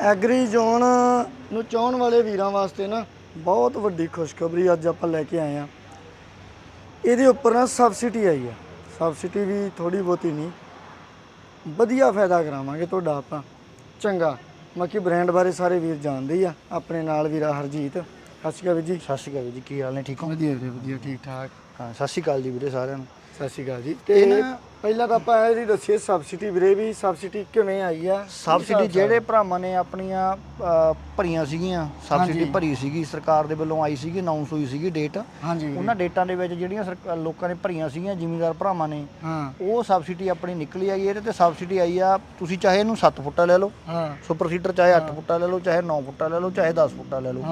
Agri zone ਨੂੰ ਚਾਹਣ ਵਾਲੇ ਵੀਰਾਂ ਵਾਸਤੇ ਨਾ ਬਹੁਤ ਵੱਡੀ ਖੁਸ਼ਖਬਰੀ ਅੱਜ ਆਪਾਂ ਲੈ ਕੇ ਆਏ ਆ ਇਹਦੇ ਉੱਪਰ ਨਾ ਸਬਸਿਡੀ ਆਈ ਆ। ਸਬਸਿਡੀ ਵੀ ਥੋੜੀ ਬਹੁਤੀ ਨਹੀਂ। ਵਧੀਆ ਫਾਇਦਾ ਕਰਾਵਾਂਗੇ ਤੁਹਾਡਾ ਆਪਾਂ। ਚੰਗਾ। ਬਾਕੀ ਬ੍ਰਾਂਡ ਬਾਰੇ ਸਾਰੇ ਵੀਰ ਜਾਣਦੇ ਆ। ਆਪਣੇ ਨਾਲ ਵੀਰਾ ਹਰਜੀਤ। ਸਤਿ ਸ਼੍ਰੀ ਅਕਾਲ ਵੀਰ ਜੀ। ਸਤਿ ਸ਼੍ਰੀ ਅਕਾਲ ਜੀ। ਕੀ ਹਾਲ ਨੇ? ਠੀਕ ਹੋ? ਵਧੀਆ ਵੀਰੇ ਵਧੀਆ ਠੀਕ ਠਾਕ। ਹਾਂ ਸਤਿ ਸ਼੍ਰੀ ਅਕਾਲ ਜੀ ਵੀਰੇ ਸਾਰਿਆਂ ਨੂੰ। ਸਤਿ ਸ਼੍ਰੀ ਅਕਾਲ ਜੀ। ਤੇ ਪਹਿਲਾਂ ਤਾਂ ਆਪਾਂ ਇਹਦੀ ਦੱਸੀਏ ਸਬਸਿਡੀ ਵੀਰੇ ਵੀ ਸਬਸਿਡੀ ਕਿਵੇਂ ਆਈ ਆ? ਸਬਸਿਡੀ ਜਿਹੜੇ ਭਰਾਵਾਂ ਨੇ ਆਪਣੀਆਂ ਭਰੀਆਂ ਸੀਗੀਆਂ ਸਬਸਿਡੀ। ਭਰੀ ਸੀਗੀ ਸਰਕਾਰ ਦੇ ਵੱਲੋਂ ਆਈ ਸੀਗੀ ਅਨਾਉਂਸ ਹੋਈ ਸੀਗੀ ਡੇਟ। ਉਹਨਾਂ ਡੇਟਾਂ ਦੇ ਵਿੱਚ ਜਿਹੜੀਆਂ ਲੋਕਾਂ ਨੇ ਭਰੀਆਂ ਸੀਗੀਆਂ ਜ਼ਿਮੀਂਦਾਰ ਭਰਾਵਾਂ ਨੇ ਉਹ ਸਬਸਿਡੀ ਆਪਣੀ ਨਿਕਲੀ ਆਈ ਇਹਦੇ ਤੇ ਸਬਸਿਡੀ ਆਈ ਆ ਤੁਸੀਂ ਚਾਹੇ ਇਹਨੂੰ 7 ਫੁੱਟਾ ਲੈ ਲਓ ਸੁਪਰ ਸੀਟਰ ਚਾਹੇ 8 ਫੁੱਟਾ ਲੈ ਲਓ ਚਾਹੇ 9 ਫੁੱਟਾ ਲੈ ਲਓ ਚਾਹੇ 10 ਫੁੱਟਾ ਲੈ ਲਓ।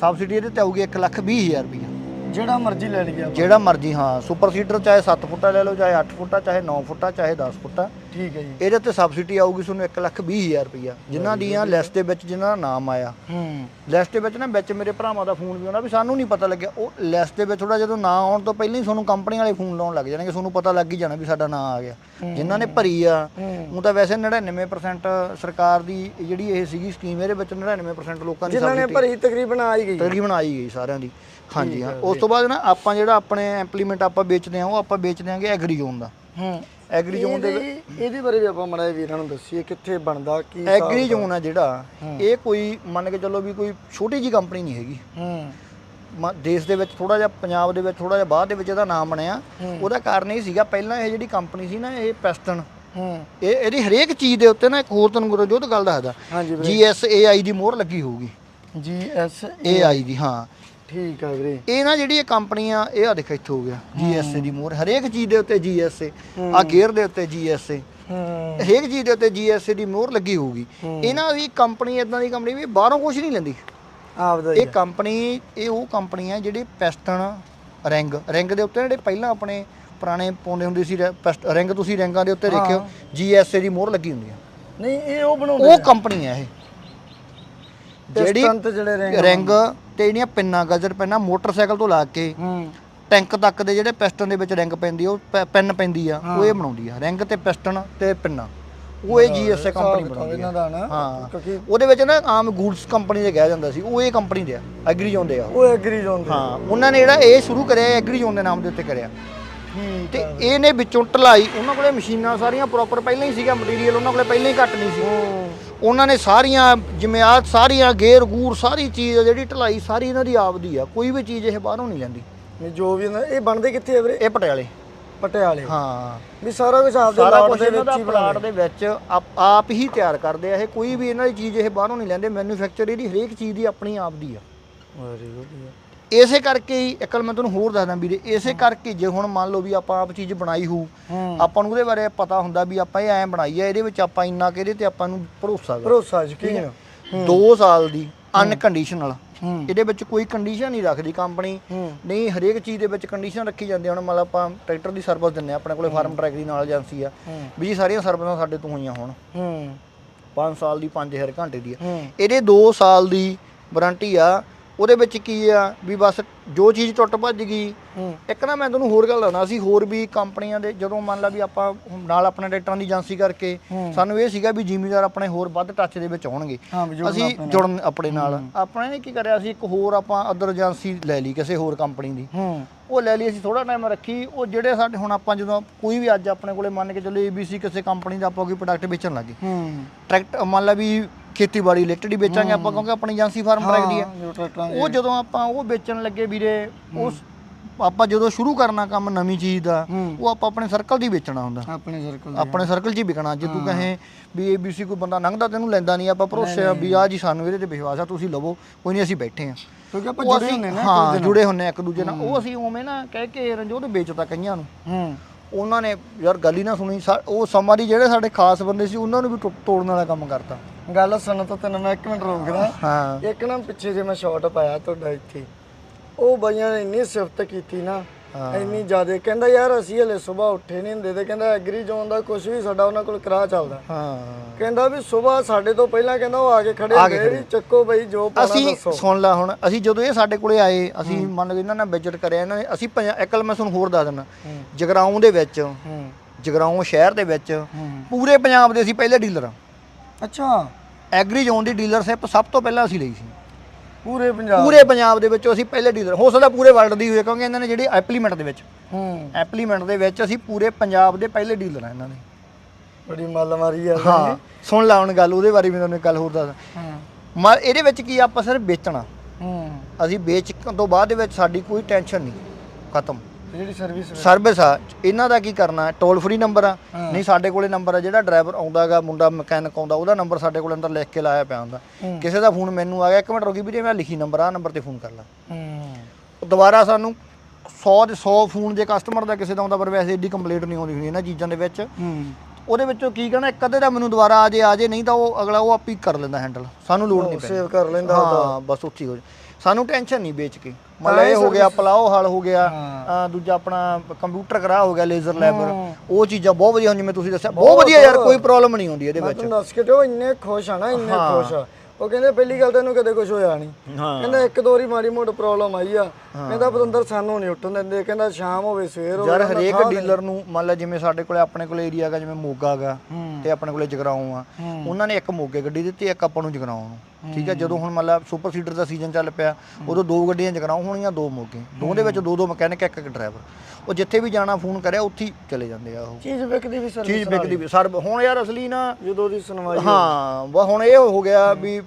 ਸਬਸਿਡੀ ਇਹਦੇ ਤੇ ਆਊਗੀ 1 ਲੱਖ 20 ਹਜ਼ਾਰ ਰੁਪਈਆ। ਜਿਹੜਾ ਮਰਜ਼ੀ ਲੈ ਆਪਾਂ। ਜਿਹੜਾ ਮਰਜ਼ੀ ਹਾਂ ਸੁਪਰ ਸੀਟਰ ਚਾਹੇ 7 ਫੁੱਟਾ ਲੈ ਲਓ ਚਾਹੇ 8 ਫੁੱਟਾ ਚਾਹੇ 9 ਫੁੱਟਾ ਚਾਹੇ 10 ਫੁੱਟਾ। ਠੀਕ ਹੈ ਜੀ। ਇਹਦੇ ਤੇ ਸਬਸਿਡੀ ਆਊਗੀ ਤੁਹਾਨੂੰ 1 ਲੱਖ 20 ਹਜ਼ਾਰ ਰੁਪਈਆ। ਜਿਨ੍ਹਾਂ ਦੀਆਂ ਲਿਸਟ ਦੇ ਵਿੱਚ ਜਿਨ੍ਹਾਂ ਦਾ ਨਾਮ ਆਇਆ। ਹੂੰ। ਲਿਸਟ ਦੇ ਵਿੱਚ ਨਾ ਵਿੱਚ ਮੇਰੇ ਭਰਾਵਾਂ ਦਾ ਫੋਨ ਵੀ ਆਉਂਦਾ ਵੀ ਸਾਨੂੰ ਨਹੀਂ ਪਤਾ ਲੱਗਿਆ। ਉਹ ਲਿਸਟ ਦੇ ਵਿੱਚ ਥੋੜਾ ਜਦੋਂ ਨਾਂ ਆਉਣ ਤੋਂ ਪਹਿਲਾਂ ਹੀ ਤੁਹਾਨੂੰ ਕੰਪਨੀ ਵਾਲੇ ਫੋਨ ਲਾਉਣ ਲੱਗ ਜਾਣਗੇ ਤੁਹਾਨੂੰ ਪਤਾ ਲੱਗ ਹੀ ਜਾਣਾ ਵੀ ਸਾਡਾ ਨਾਂ ਆ ਗਿਆ। ਜਿਨ੍ਹਾਂ ਨੇ ਭਰੀ ਆ। ਉਹ ਤਾਂ ਵੈਸੇ 99% ਸਰਕਾਰ ਦੀ ਜਿਹੜੀ ਇਹ ਸੀਗੀ ਸਕੀਮ ਇਹਦੇ ਵਿੱਚ 99% ਲੋਕਾਂ ਦੀ ਜਿਨ੍ਹਾਂ ਨੇ ਭਰੀ ਤਕਰੀਬਨ ਆ ਹੀ ਗਈ। ਤਕਰੀਬਨ ਆਈ ਗਈ ਸਾਰਿਆਂ ਦੀ। ਹਾਂਜੀ ਹਾਂ। ਉਸ ਤੋਂ ਬਾਅਦ ਨਾ ਆਪਾਂ ਜਿਹੜਾ ਆਪਣੇ ਇੰਪਲੀਮੈਂਟ ਆਪਾਂ ਵੇਚਦੇ ਆ ਉਹ ਆਪਾਂ ਵੇਚ ਦਿਆਂਗੇ ਐਗਰੀ ਜ਼ੋਨ ਦਾ। ਹੂੰ। ਐਗਰੀ ਜ਼ੋਨ ਦੇ ਇਹਦੀ ਬਾਰੇ ਵੀ ਆਪਾਂ ਮੜਾ ਵੀਰਾਂ ਨੂੰ ਦੱਸੀਏ ਕਿੱਥੇ ਬਣਦਾ ਕੀ ਐਗਰੀ ਜ਼ੋਨ ਆ ਜਿਹੜਾ ਇਹ ਕੋਈ ਮੰਨ ਕੇ ਚੱਲੋ ਵੀ ਕੋਈ ਛੋਟੀ ਜੀ ਕੰਪਨੀ ਨਹੀਂ ਹੈਗੀ। ਹੂੰ। ਦੇਸ਼ ਦੇ ਵਿੱਚ ਥੋੜਾ ਜਿਹਾ ਪੰਜਾਬ ਦੇ ਵਿੱਚ ਥੋੜਾ ਜਿਹਾ ਬਾਹਰ ਦੇ ਵਿੱਚ ਇਹਦਾ ਨਾਮ ਬਣਿਆ। ਉਹਦਾ ਕਾਰਨ ਇਹ ਸੀਗਾ ਪਹਿਲਾਂ ਇਹ ਜਿਹੜੀ ਕੰਪਨੀ ਸੀ ਨਾ ਇਹ ਪੈਸਟਨ ਹੂੰ। ਇਹ ਇਹਦੀ ਹਰੇਕ ਚੀਜ਼ ਦੇ ਉੱਤੇ ਨਾ ਇੱਕ ਹੋਰ ਤੁਹਾਨੂੰ ਗੁਰਜੋਤ ਗੱਲ ਦੱਸਦਾ। ਹਾਂਜੀ ਵੀਰੇ GSAI ਦੀ ਮੋਹਰ ਲੱਗੀ ਹੋਊਗੀ। ਜੀ ਐਸ AI ਦੀ ਹਾਂ। ਠੀਕ ਆ ਵੀਰੇ। ਇਹ ਨਾ ਜਿਹੜੀ ਇਹ ਕੰਪਨੀ ਆ ਇਹ ਆ ਦੇਖ ਇੱਥੇ ਹੋ ਗਿਆ। GSA ਦੀ ਮੋਹਰ। ਹਰੇਕ ਚੀਜ਼ ਦੇ ਉੱਤੇ GSA ਆ ਗੇਅਰ ਦੇ ਉੱਤੇ ਹੂੰ। ਹਰੇਕ ਚੀਜ਼ ਦੇ ਉੱਤੇ GSA ਦੀ ਮੋਹਰ ਲੱਗੀ ਹੋਊਗੀ। ਇਹਨਾਂ ਦੀ ਕੰਪਨੀ ਇਦਾਂ ਦੀ ਕੰਪਨੀ ਵੀ ਬਾਹਰੋਂ ਕੁਝ ਨਹੀਂ ਲੈਂਦੀ। ਆਪਦਾ ਇਹ ਕੰਪਨੀ ਇਹ ਉਹ ਕੰਪਨੀ ਹੈ ਜਿਹੜੀ ਪੈਸਟਨ ਰਿੰਗ। ਰਿੰਗ ਦੇ ਉੱਤੇ ਜਿਹੜੇ ਪਹਿਲਾਂ ਆਪਣੇ ਪੁਰਾਣੇ ਪਾਉਂਦੇ ਹੁੰਦੇ ਸੀ ਰਿੰਗ ਤੁਸੀਂ ਰਿੰਗਾਂ ਦੇ ਉੱਤੇ ਦੇਖਿਓ GSA ਦੀ ਮੋਹਰ ਲੱਗੀ ਹੁੰਦੀ ਆ। ਨਹੀਂ ਇਹ ਉਹ ਬਣਾਉਂਦੇ ਉਹ ਕੰਪਨੀ ਹੈ ਇਹ। ਜਿਹੜੀ ਰਿੰਗ ਤੇ ਜਿਹੜੀਆਂ ਪਿੰਨਾਂ ਗਜਰ ਪਿੰਨਾਂ ਮੋਟਰਸਾਈਕਲ ਤੋਂ ਲਾ ਕੇ ਹੂੰ। ਟੈਂਕ ਤੱਕ ਦੇ ਜਿਹੜੇ ਪਿਸਟਨ ਦੇ ਵਿੱਚ ਰਿੰਗ ਪੈਂਦੀ ਆ ਉਹ ਪੈ- ਪਿੰਨ ਪੈਂਦੀ ਆ ਉਹ ਇਹ ਬਣਾਉਂਦੀ ਆ। ਰਿੰਗ ਤੇ ਪਿਸਟਨ ਤੇ ਪਿੰਨਾਂ। ਉਹ ਇਹ GSA ਕੰਪਨੀ ਬਣਾਉਂਦੀ ਇਹਨਾਂ ਆ ਦਾ ਨਾ ਹਾਂ। ਕਿਉਂਕਿ ਉਹਦੇ ਵਿੱਚ ਨਾ ਆਮ ਗੂਡਸ ਕੰਪਨੀ ਦੇ ਕਿਹਾ ਜਾਂਦਾ ਸੀ ਉਹ ਇਹ ਕੰਪਨੀ ਦੇ ਆ ਐਗਰੀ ਜ਼ੋਨ ਦੇ ਆ ਉਹ। ਉਹ ਐਗਰੀ ਜ਼ੋਨ ਦੇ ਹਾਂ ਉਹਨਾਂ ਨੇ ਜਿਹੜਾ ਇਹ ਸ਼ੁਰੂ ਕਰਿਆ ਐਗਰੀ ਜ਼ੋਨ ਦੇ ਨਾਮ ਦੇ ਉੱਤੇ ਕਰਿਆ। ਠੀਕ ਤੇ ਇਹਨੇ ਵਿੱਚੋਂ ਢਲਾਈ ਉਹਨਾਂ ਕੋਲੇ ਮਸ਼ੀਨਾਂ ਸਾਰੀਆਂ ਪ੍ਰੋਪਰ ਪਹਿਲਾਂ ਹੀ ਸੀਗਾ ਮਟੀਰੀਅਲ ਉਹਨਾਂ ਕੋਲੇ ਪਹਿਲਾਂ ਹੀ ਘੱਟ ਨਹੀਂ ਸੀ। ਹੂੰ। ਉਹਨਾਂ ਨੇ ਸਾਰੀਆਂ ਜਿਵੇਂ ਆਹ ਸਾਰੀਆਂ ਗੇਅਰ ਗੂਰ ਸਾਰੀ ਚੀਜ਼ ਆ ਜਿਹੜੀ ਢਲਾਈ ਸਾਰੀ ਇਹਨਾਂ ਦੀ ਆਪਦੀ ਆ। ਕੋਈ ਵੀ ਚੀਜ਼ ਇਹ ਬਾਹਰੋਂ ਨਹੀਂ ਲੈਂਦੀ। ਨਹੀਂ ਜੋ ਵੀ ਇਹ ਬਣਦੇ ਕਿੱਥੇ ਆ ਵੀਰੇ? ਇਹ ਪਟਿਆਲੇ। ਪਟਿਆਲੇ। ਹਾਂ। ਵੀ ਸਾਰਾ ਕੁਝ ਆਪਦੇ ਸਾਰਾ ਕੁਝ ਇਹਨਾਂ ਦਾ ਪਲਾਟ ਦੇ ਵਿੱਚ ਆਪ- ਆਪ ਹੀ ਤਿਆਰ ਕਰਦੇ ਆ। ਇਹ ਕੋਈ ਵੀ ਇਹਨਾਂ ਦੀ ਚੀਜ਼ ਇਹ ਬਾਹਰੋਂ ਨਹੀਂ ਲੈਂਦੇ। ਮੈਨੂਫੈਕਚਰ ਇਹਦੀ ਹਰੇਕ ਚੀਜ਼ ਦੀ ਆਪਣੀ ਆਪ ਦੀ ਆ। ਵੈਰੀ ਗੁੱਡ ਇਸੇ ਕਰਕੇ ਹੀ ਇਕੱਲ ਮੈਂ ਤੁਹਾਨੂੰ ਹੋਰ ਦੱਸਦਾ ਵੀਰੇ ਇਸੇ ਕਰਕੇ ਜੇ ਹੁਣ ਮੰਨ ਲਓ ਵੀ ਆਪਾਂ ਆਪ ਚੀਜ਼ ਬਣਾਈ ਹੋਊ ਹੂੰ। ਆਪਾਂ ਨੂੰ ਉਹਦੇ ਬਾਰੇ ਪਤਾ ਹੁੰਦਾ ਵੀ ਆਪਾਂ ਇਹ ਐਂ ਬਣਾਈ ਆ ਇਹਦੇ ਵਿੱਚ ਆਪਾਂ ਇੰਨਾ ਕਿ ਇਹਦੇ ਤੇ ਆਪਾਂ ਨੂੰ ਭਰੋਸਾ ਗਾ। ਭਰੋਸਾ ਯਕੀਨ 2 ਸਾਲ ਦੀ ਅਨਕੰਡੀਸ਼ਨਲ ਹੂੰ। ਇਹਦੇ ਵਿੱਚ ਕੋਈ ਕੰਡੀਸ਼ਨ ਨਹੀਂ ਰੱਖਦੀ ਕੰਪਨੀ ਹੂੰ। ਨਹੀਂ ਹਰੇਕ ਚੀਜ਼ ਦੇ ਵਿੱਚ ਕੰਡੀਸ਼ਨ ਰੱਖੀ ਜਾਂਦੀ। ਹੁਣ ਮੰਨ ਲਓ ਆਪਾਂ ਟਰੈਕਟਰ ਦੀ ਸਰਵਿਸ ਦਿੰਨੇ ਆ ਆਪਣੇ ਕੋਲੇ ਫਾਰਮ ਟਰੈਕ ਦੀ ਨਾਲ ਏਜੰਸੀ ਆ। ਹੂੰ। ਵੀ ਜੀ ਸਾਰੀਆਂ ਸਰਵਿਸਾਂ ਸਾਡੇ ਤੋਂ ਹੋਈਆਂ ਹੋਣ। ਹੂੰ। 5 ਸਾਲ ਦੀ 5000 ਘੰਟੇ ਦੀ ਆ। ਹੂੰ। ਇਹਦੇ 2 ਸਾਲ ਦੀ ਵਾਰੰਟੀ ਆ। ਉਹਦੇ ਵਿੱਚ ਕੀ ਆ ਵੀ ਬਸ ਜੋ ਚੀਜ਼ ਟੁੱਟ ਭੱਜ ਗਈ। ਹੂੰ। ਇੱਕ ਨਾ ਮੈਂ ਤੁਹਾਨੂੰ ਹੋਰ ਗੱਲ ਦੱਸਣਾ ਅਸੀਂ ਹੋਰ ਵੀ ਕੰਪਨੀਆਂ ਦੇ ਜਦੋਂ ਮੰਨ ਲਾ ਵੀ ਆਪਾਂ ਨਾਲ ਆਪਣੇ ਡਾਕਟਰਾਂ ਦੀ ਏਜੰਸੀ ਕਰਕੇ। ਸਾਨੂੰ ਇਹ ਸੀਗਾ ਵੀ ਜ਼ਿਮੀਦਾਰ ਆਪਣੇ ਹੋਰ ਵੱਧ ਟੱਚ ਦੇ ਵਿੱਚ ਆਉਣਗੇ। ਅਸੀਂ। ਜੁੜਨ ਆਪਣੇ ਨਾਲ। ਆਪਣੇ ਨੇ ਕੀ ਕਰਿਆ ਸੀ ਇੱਕ ਹੋਰ ਆਪਾਂ ਅਦਰ ਏਜੰਸੀ ਲੈ ਲਈ ਕਿਸੇ ਹੋਰ ਕੰਪਨੀ ਦੀ। ਹੂੰ। ਉਹ ਲੈ ਲਈ ਅਸੀਂ ਥੋੜਾ ਟਾਈਮ ਰੱਖੀ। ਉਹ ਜਿਹੜੇ ਸਾਡੇ ਹੁਣ ਆਪਾਂ ਜਦੋਂ ਕੋਈ ਵੀ ਅੱਜ ਆਪਣੇ ਕੋਲੇ ਮੰਨ ਕੇ ਚੱਲੋ ABC ਕਿਸੇ ਕੰਪਨੀ ਦਾ ਆਪਾਂ ਕੋਈ ਪ੍ਰੋਡਕਟ ਵੇਚਣ ਲੱਗੇ। ਹੂੰ। ਟਰੈਕਟ ਮੰਨ ਲਾ ਵੀ ਖੇਤੀਬਾੜੀ ਰਿਲੇਟਡ ਹੀ ਵੇਚਾਂਗੇ ਆਪਾਂ ਕਿਉਂਕਿ ਆਪਣੀ ਏਜੰਸੀ ਫਾਰਮ ਟਰੈਕ ਦੀ ਹੈ। ਉਹ ਜਦੋਂ ਆਪਾਂ ਉਹ ਵੇਚਣ ਲੱਗੇ ਵੀਰੇ ਉਸ ਆਪਾਂ ਜਦੋਂ ਸ਼ੁਰੂ ਕਰਨਾ ਕੰਮ ਨਵੀਂ ਚੀਜ਼ ਦਾ। ਉਹ ਆਪਾਂ ਆਪਣੇ ਸਰਕਲ ਦੀ ਵੇਚਣਾ ਹੁੰਦਾ। ਆਪਣੇ ਸਰਕਲ ਆਪਣੇ ਸਰਕਲ 'ਚ ਹੀ ਵਿਕਣਾ। ਜੇ ਤੂੰ ਕਹੇ ਵੀ ABC ਕੋਈ ਬੰਦਾ ਲੰਘਦਾ ਤੈਨੂੰ ਲੈਂਦਾ ਨਹੀਂ ਆਪਾਂ ਭਰੋਸੇ ਆ ਵੀ ਆ ਜੀ ਸਾਨੂੰ ਇਹਦੇ ਤੇ ਵਿਸ਼ਵਾਸ ਆ ਤੁਸੀਂ ਲਵੋ ਕੋਈ ਨਹੀਂ ਅਸੀਂ ਬੈਠੇ ਆ ਕਿਉਂਕਿ ਆਪਾਂ ਜੁੜੇ ਹੁੰਦੇ ਨਾ ਹਾਂ ਜੁੜੇ ਹੁੰਨੇ ਇੱਕ ਦੂਜੇ ਨਾਲ। ਉਹ ਅਸੀਂ ਉਵੇਂ ਨਾ ਕਹਿ ਕੇ ਰਣਜੋਤ ਵੇਚਤਾ ਕਈਆਂ ਨੂੰ। ਹੂੰ। ਉਹਨਾਂ ਨੇ ਯਾਰ ਗੱਲ ਹੀ ਨਾ ਸੁਣੀ ਉਹ ਸਮਾਂ ਦੀ ਜਿਹੜੇ ਸਾਡੇ ਖਾਸ ਬੰਦੇ ਸੀ ਉਹਨਾਂ ਨੂੰ ਵੀ ਤੋੜਨ ਵਾਲਾ ਕੰਮ ਕਰਤਾ। ਗੱਲ ਸੁਣ ਤਾਂ ਤੈਨੂੰ ਮੈਂ ਇੱਕ ਮਿੰਟ ਰੋਕਦਾ। ਹਾਂ। ਇੱਕ ਨਾ ਪਿੱਛੇ ਜੇ ਮੈਂ ਸ਼ਾਟ ਪਾਇਆ ਤੁਹਾਡਾ ਇੱਥੇ। ਉਹ ਬਾਈਆਂ ਨੇ ਇੰਨੀ ਸਿਫਤ ਕੀਤੀ ਨਾ। ਇੰਨੀ ਜ਼ਿਆਦਾ। ਕਹਿੰਦਾ ਯਾਰ ਅਸੀਂ ਹਲੇ ਸਵੇਰ ਉੱਠੇ ਨਹੀਂ ਹੁੰਦੇ ਤੇ ਕਹਿੰਦਾ ਐਗਰੀ ਜ਼ੋਨ ਦਾ ਕੁਝ ਵੀ ਸਾਡਾ ਉਹਨਾਂ ਕੋਲ ਕਰਾ ਚੱਲਦਾ। ਹਾਂ। ਕਹਿੰਦਾ ਵੀ ਸਵੇਰ ਸਾਡੇ ਤੋਂ ਪਹਿਲਾਂ ਕਹਿੰਦਾ ਉਹ ਆ ਕੇ ਖੜੇ ਹੁੰਦੇ ਵੀ ਚੱਕੋ ਬਈ ਜੋ ਪਾਣਾ ਅਸੀਂ ਦੱਸੋ। ਸੁਣ ਲਾ ਹੁਣ ਅਸੀਂ ਜਦੋਂ ਇਹ ਸਾਡੇ ਕੋਲੇ ਆਏ ਅਸੀਂ ਮੰਨ ਲਓ ਇਹਨਾਂ ਨਾਲ ਵਿਜ਼ਿਟ ਕਰਿਆ ਇਹਨਾਂ ਨੇ ਅਸੀਂ ਪੰਜਾ- ਇੱਕ ਮੈਂ ਤੁਹਾਨੂੰ ਹੋਰ ਦੱਸ ਦਿੰਦਾ। ਜਗਰਾਉਂ ਦੇ ਵਿੱਚ ਜਗਰਾਉਂ ਸ਼ਹਿਰ ਦੇ ਵਿੱਚ ਪੂਰੇ ਪੰਜਾਬ ਦੇ ਅਸੀਂ ਪਹਿਲੇ ਡੀਲਰ ਆ ਅੱਛਾ। ਐਗਰੀ ਜ਼ੋਨ ਦੀ ਡੀਲਰਸ਼ਿਪ ਸਭ ਤੋਂ ਪਹਿਲਾਂ ਅਸੀਂ ਲਈ ਸੀ। ਪੂਰੇ ਪੰਜਾਬ। ਪੂਰੇ ਪੰਜਾਬ ਦੇ ਵਿੱਚੋਂ ਅਸੀਂ ਪਹਿਲੇ ਡੀਲਰ। ਹੋ ਸਕਦਾ ਪੂਰੇ ਵਰਲਡ ਦੀ ਹੋਏ ਕਿਉਂਕਿ ਇਹਨਾਂ ਨੇ ਜਿਹੜੀ ਐਪਲੀਮੈਂਟ ਦੇ ਵਿੱਚ ਹੂੰ। ਐਪਲੀਮੈਂਟ ਦੇ ਵਿੱਚ ਅਸੀਂ ਪੂਰੇ ਪੰਜਾਬ ਦੇ ਪਹਿਲੇ ਡੀਲਰ ਆ ਇਹਨਾਂ ਦੇ। ਬੜੀ ਮੱਲ ਮਾਰੀ ਆ ਹਾਂ ਸੁਣ ਲਾ ਹੁਣ ਗੱਲ ਉਹਦੇ ਬਾਰੇ ਵੀ ਤੁਹਾਨੂੰ ਇੱਕ ਗੱਲ ਹੋਰ ਦੱਸ। ਹਾਂ। ਇਹਦੇ ਵਿੱਚ ਕੀ ਆਪਾਂ ਸਿਰਫ ਵੇਚਣਾ। ਹੂੰ। ਅਸੀਂ ਵੇਚਣ ਤੋਂ ਬਾਅਦ ਦੇ ਵਿੱਚ ਸਾਡੀ ਕੋਈ ਟੈਨਸ਼ਨ ਨਹੀਂ। ਖਤਮ। ਜਿਹੜੀ ਸਰਵਿਸ ਸਰਵਿਸ ਆ ਇਹਨਾਂ ਦਾ ਕੀ ਕਰਨਾ? ਟੋਲ ਫ੍ਰੀ ਨੰਬਰ ਆ। ਨਹੀਂ ਸਾਡੇ ਕੋਲੇ ਨੰਬਰ ਆ ਜਿਹੜਾ ਡਰਾਈਵਰ ਆਉਂਦਾਗਾ ਮੁੰਡਾ ਮਕੈਨਿਕ ਆਉਂਦਾ ਉਹਦਾ ਨੰਬਰ ਸਾਡੇ ਕੋਲ ਅੰਦਰ ਲਿਖ ਕੇ ਲਾਇਆ ਪਿਆ ਹੁੰਦਾ। ਕਿਸੇ ਦਾ ਫੋਨ ਮੈਨੂੰ ਆ ਗਿਆ ਇੱਕ ਮਿੰਟ ਰੁਕੀ ਵੀਰੇ ਮੈਂ ਲਿਖੀ ਨੰਬਰ ਆ ਨੰਬਰ ਤੇ ਫੋਨ ਕਰ ਲਾ। ਦੁਬਾਰਾ ਸਾਨੂੰ 100 ਦੇ 100 ਫੋਨ ਜੇ ਕਸਟਮਰ ਦਾ ਕਿਸੇ ਦਾ ਆਉਂਦਾ ਪਰ ਵੈਸੇ ਏਡੀ ਕੰਪਲੀਟ ਨਹੀਂ ਆਉਂਦੀ ਹੁੰਦੀ ਇਹਨਾਂ ਚੀਜ਼ਾਂ ਦੇ ਵਿੱਚ। ਉਹਦੇ ਵਿੱਚੋਂ ਕੀ ਕਹਿਣਾ ਇੱਕ ਅੱਧੇ ਦਾ ਮੈਨੂੰ ਦੁਬਾਰਾ ਆ ਜੇ ਆ ਜੇ ਨਹੀਂ ਤਾਂ ਉਹ ਅਗਲਾ ਉਹ ਆਪੀ ਕਰ ਲੈਂਦਾ ਹੈਂਡਲ ਸਾਨੂੰ ਲੋੜ ਨਹੀਂ ਪੈਂਦੀ। ਸੇਵ ਕਰ ਲੈਂਦਾ ਹਾਂ ਬਸ ਹੀ ਹੋ ਜਾ ਸਾਨੂੰ ਟੈਨਸ਼ਨ ਨਹੀਂ ਵੇਚ ਕੇ। ਮਤਲਬ ਇਹ ਹੋ ਗਿਆ ਪਲਾਓ ਹਲ ਹੋ ਗਿਆ ਦੂਜਾ ਆਪਣਾ ਕੰਪਿਊਟਰ ਕਰਾ ਹੋ ਗਿਆ ਲੇਜ਼ਰ ਲੈਬਰ ਉਹ ਚੀਜ਼ਾਂ ਬਹੁਤ ਵਧੀਆ ਜਿਵੇਂ ਤੁਸੀਂ ਦੱਸਿਆ। ਬਹੁਤ ਵਧੀਆ ਯਾਰ ਕੋਈ ਪ੍ਰੋਬਲਮ ਨਹੀਂ ਆਉਂਦੀ ਇਹਦੇ ਵਿੱਚ। ਤੁਹਾਨੂੰ ਦੱਸ ਕੇ ਤੇ ਉਹ ਇੰਨੇ ਖੁਸ਼ ਆ ਨਾ ਇੰਨੇ ਖੁਸ਼ ਆ। ਉਹ ਕਹਿੰਦੇ ਪਹਿਲੀ ਗੱਲ ਤਾਂ ਇਹਨੂੰ ਕਦੇ ਕੁਝ ਹੋਇਆ ਨਹੀਂ। ਕਹਿੰਦਾ ਇੱਕ ਦੋ ਵਾਰੀ ਮਾੜੀ ਮੋਟ ਪ੍ਰੋਬਲਮ ਆਈ ਆ ਕਹਿੰਦਾ ਬਤੰਦਰ ਸਾਨੂੰ ਨਹੀਂ ਉੱਠਣ ਦਿੰਦੇ ਕਹਿੰਦਾ ਸ਼ਾਮ ਹੋਵੇ ਸਵੇਰ ਹੋਵੇ ਯਾਰ ਹਰੇਕ। ਡੀਲਰ ਨੂੰ ਮੰਨ ਲਾ ਜਿਵੇਂ ਸਾਡੇ ਕੋਲੇ ਆਪਣੇ ਕੋਲੇ ਏਰੀਆ ਹੈਗਾ ਜਿਵੇਂ ਮੋਗਾ ਹੈਗਾ। ਤੇ ਆਪਣੇ ਕੋਲੇ ਜਗਰਾਉਂ ਆ ਉਹਨਾਂ ਨੇ ਇੱਕ ਮੋਗੇ ਗੱਡੀ ਦਿੱਤੀ ਇੱਕ ਆਪਾਂ ਨੂੰ ਜਗਰਾਉਂ ਨੂੰ। ਠੀਕ ਹੈ ਜਦੋਂ ਹੁਣ ਮੰਨ ਲਾ ਸੁਪਰ ਸੀਡਰ ਦਾ ਸੀਜ਼ਨ ਚੱਲ ਪਿਆ ਉਦੋਂ ਦੋ ਗੱਡੀਆਂ ਜਗਰਾਉਂ ਹੋਣੀਆਂ ਦੋ ਮੋਗੇ। ਦੋ ਦੇ ਵਿੱਚ ਦੋ ਦੋ ਮਕੈਨਿਕ ਇੱਕ ਇੱਕ ਡਰਾਈਵਰ ਉਹ ਜਿੱਥੇ ਵੀ ਜਾਣਾ ਫੋਨ ਕਰਿਆ ਉੱਥੇ ਚਲੇ ਜਾਂਦੇ ਆ ਉਹ। ਚੀਜ਼ ਵਿਕਦੀ ਵੀ ਸਰਵਿਸ ਚੀਜ਼ ਵਿਕਦੀ ਵੀ ਸਰ ਹੁਣ ਯਾਰ ਅਸਲੀ ਨਾ ਜਦੋਂ ਦੀ ਸੁਣਵਾਈ ਹਾਂ ਵਾ ਹੁਣ ਇਹ ਹੋ ਗਿਆ ਵੀ